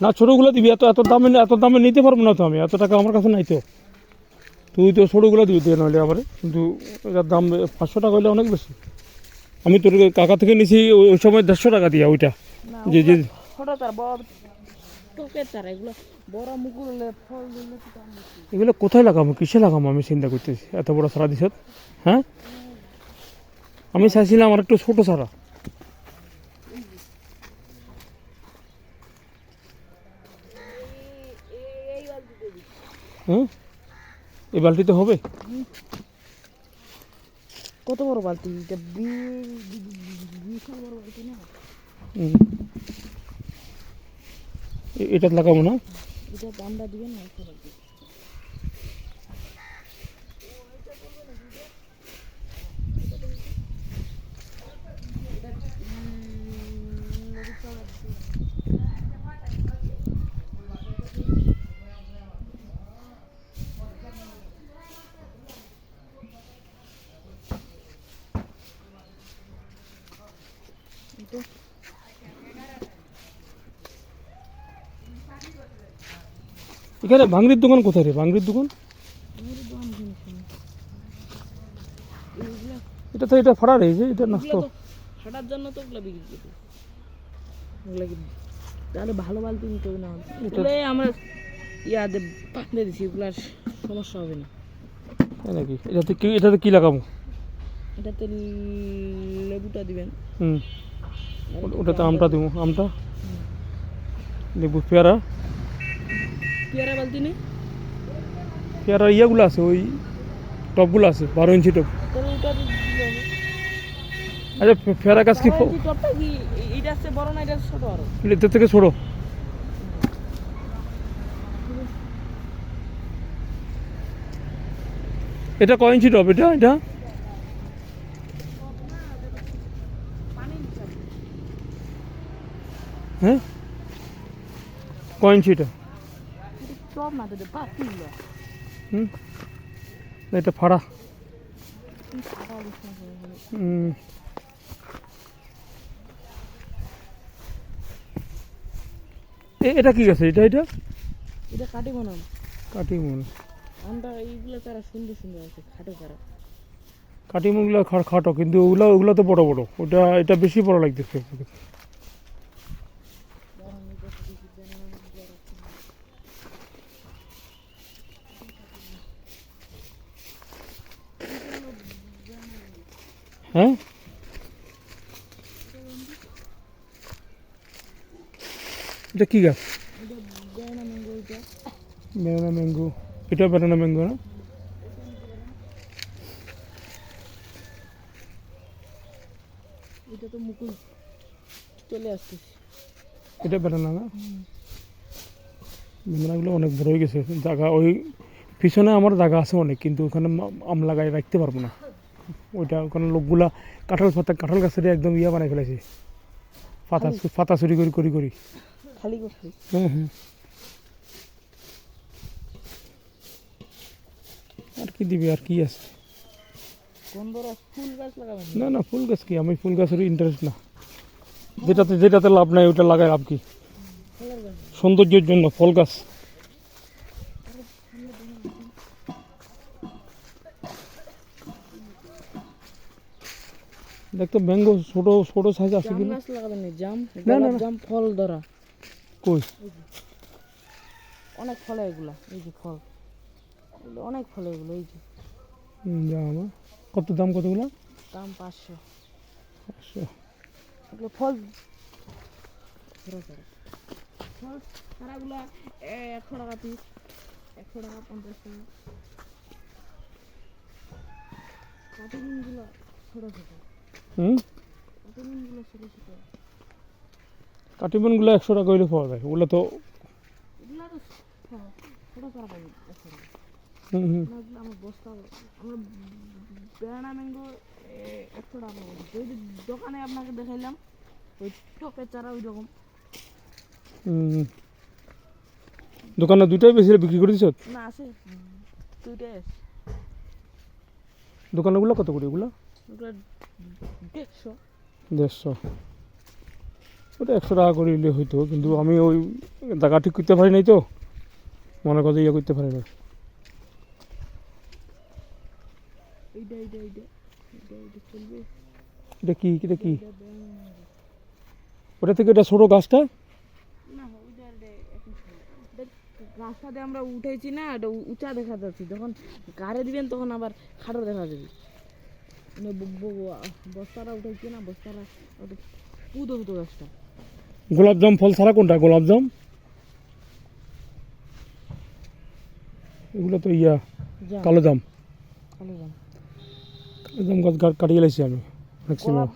না ছোটোগুলো দিবি এত এত দামে এত দামে নিতে পারব না তো আমি এত টাকা আমার কাছে নাই তো। তুই তো ছোটোগুলো দিবি দিয়ে নইলে আবার কিন্তু এটার দাম পাঁচশো টাকা হইলে অনেক বেশি। আমি তোর কাকা থেকে নিছি ওই সময় দেড়শো টাকা দিয়া ওইটা। যে যে এগুলো হলে কোথায় লাগাবো কিসে লাগাবো আমি চিন্তা করতেছি এত বড় সারা দিছত হ্যাঁ? আমি চাইছিলাম আমার একটু ছোটো সারা এই- এই- এই বালতিতে দিই। হ্যাঁ এই বালতিতে হবে। কত বড় বালতি? এটা বিশাল বড় বালতি না? এটা লাগাবো না? এটা দামটা দিবেন না এখানে ভাঙড়ির দোকান কোথায় রে? ভাঙড়ির দোকান? এটা তো এটা ফাড়া রয়েছে এটা নষ্ট। তো জন্য তো ওগুলো বিক্রি করি তাহলে ভালো বালতি নিতে হবে না। এগুলো আমরা ইয়াতে বাঁধে দিছি এগুলো আর সমস্যা হবে না। তাই নাকি? এটাতে কি এটাতে কি লাগাবো? এটাতে লেবুটা দিবেন। হুম। ওটাতে আমটা দেবো আমটা। লেবু পেয়ারা। পেয়ারা বালতি নেই? পেয়ারার ইয়েগুলো আছে ওই টপগুলো আছে বারো ইঞ্চি টপ। আচ্ছা পেয়ারা গাছ কি বারো ইঞ্চি টবটা কি? এ- এইটা আছে বড় না এটা ছোট আরও? এটার থেকে ছোটো। এটা কয় ইঞ্চি টপ এটা এটা? হ্যাঁ? কয় ইঞ্চি এটা? এটা ফাড়া এ- এটা কি আছে এটা এটা এটা কাটি বানাম কাটি মন আমরা এইগুলো তারা সুন্দর সুন্দর আছে খাটো তারা কাটি মনগুলো খাটো কিন্তু ওগুলো ওগুলো তো বড় বড়। ওটা এটা বেশি বড় লাগতেছে। হ্যাঁ এটা কি গাছ এটা গয়না ম্যাঙ্গো এটা ব্যানানা ম্যাঙ্গো এটা ব্যানানা ম্যাঙ্গো না এটা তো মুকুল চলে আসতেছে এটা ব্যানানা না ব্যানানাগুলো অনেক বড় হয়ে গেছে জায়গা ওই পিছনে আমার জায়গা আছে অনেক কিন্তু ওখানে মা- আম লাগাই রাখতে পারব না ওইটা ওখানে লোকগুলা কাঁঠাল পাতা কাঁঠাল গাছের একদম ইয়া বানাই ফেলেছে পাতা পাতা চুরি করি করি করি। খালি আর কি দিবি আর কি আছে? না না ফুল গাছ কি? আমি ফুল গাছের ইন্টারেস্ট না। যেটাতে যেটাতে লাভ নাই ওটা লাগাই লাভ কি? সৌন্দর্যের জন্য ফল গাছ। দেখতো ম্যাঙ্গো ছোট ছোট সাইজ আছে জাম কিনা? গাছ লাগাবেন না জাম না, না। জাম ফল ধরা। কই? অনেক ফলে এগুলা এই যে ফল। এগুলো অনেক ফলে এগুলো এই যে। আমার কত দাম কতগুলো? দাম পাঁচশো। আচ্ছা এগুলো ফল ফল ছাড়াগুলা একশো টাকা পিস একশো টাকা পঞ্চাশ টাকা। কাটিংগুলো ছোটো ছোটো। হুম? ছোটো কাটিমনগুলো একশো টাকা হইলে পাওয়া যায়। ওগুলো তো দোকানে আপনাকে দেখাইলাম ওই টকের চারা ওই রকম দোকানে দুটাই বেশি বিক্রি করে দিছ? না আছে। দুইটাই আছে। দোকানগুলো কত করে ওগুলো? দেড়শো। ওটা একশো টাকা করে নিলে হইতো কিন্তু আমি ওই জায়গা ঠিক করতে পারি নাই তো। মনে কথা ইয়ে করতে পারি না এটা কি এটা কি? ওটা থেকে এটা ছোটো গাছটা? দিয়ে আমরা উঠেছি না এটা উঁচা দেখা যাচ্ছে। যখন গাড়ে দিবেন তখন আবার খাটো দেখা যাবে। গোলাপজাম ফল ছাড়া কোনটা? গোলাপজাম এগুলো তো ইয়া কালো জাম কালো জাম গাছ কাটিয়ে লাইছি আমি ম্যাক্সিমাম